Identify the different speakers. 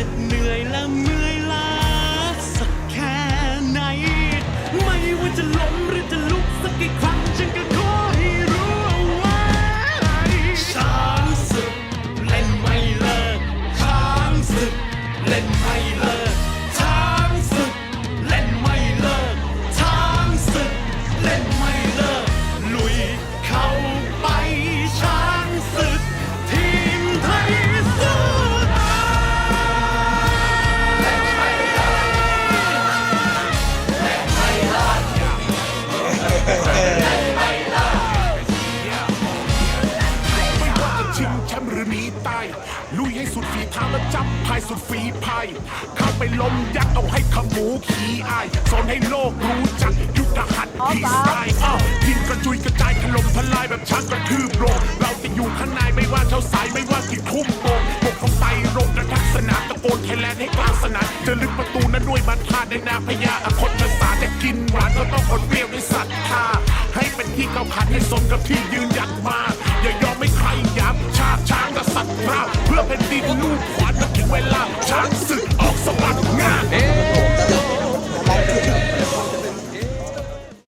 Speaker 1: ด็เหนื่อยและเมื่อยล้าสักแค่ไหน ไม่ว่าจะล้มหรือจะลุกสักกี่ครั้งฉันก็ขอให้รู้เอาไว้ช้างศึกเล่นไม่เลิกช้างศึกเล่นไม่เลิกช้างศึกเล่นไม่เลิกช้างศึกเล่นไม่เลิกลุยเขา
Speaker 2: ายสุดฝีพายเข้าไปล้มยักษ์เอาให้ขมูขี้อายสอนให้โลกรู้จักยุทธหัตถ์ที่สายอ้าวยิงกระจุยกระจายถล่มทลายแบบช้างกระทืบโลกเราจะอยู่ข้างในไม่ว่าเช้าสายไม่ว่ากี่ทุ่มโมงปกของไตโรงกระทักสนามตะโกนไทยแลนด์ให้กลางสนามจะลึกประตูนั้นด้วยมันพาในนามพญาอคตชสาจะกินหวานก็ต้องอดเปรี้ยวด้วยศรัทธาให้เป็นที่เก้าขันให้สมกับที่ยืนหยัดมา แผ่นดินลูกขวานมาถึงเวลาช้างศึก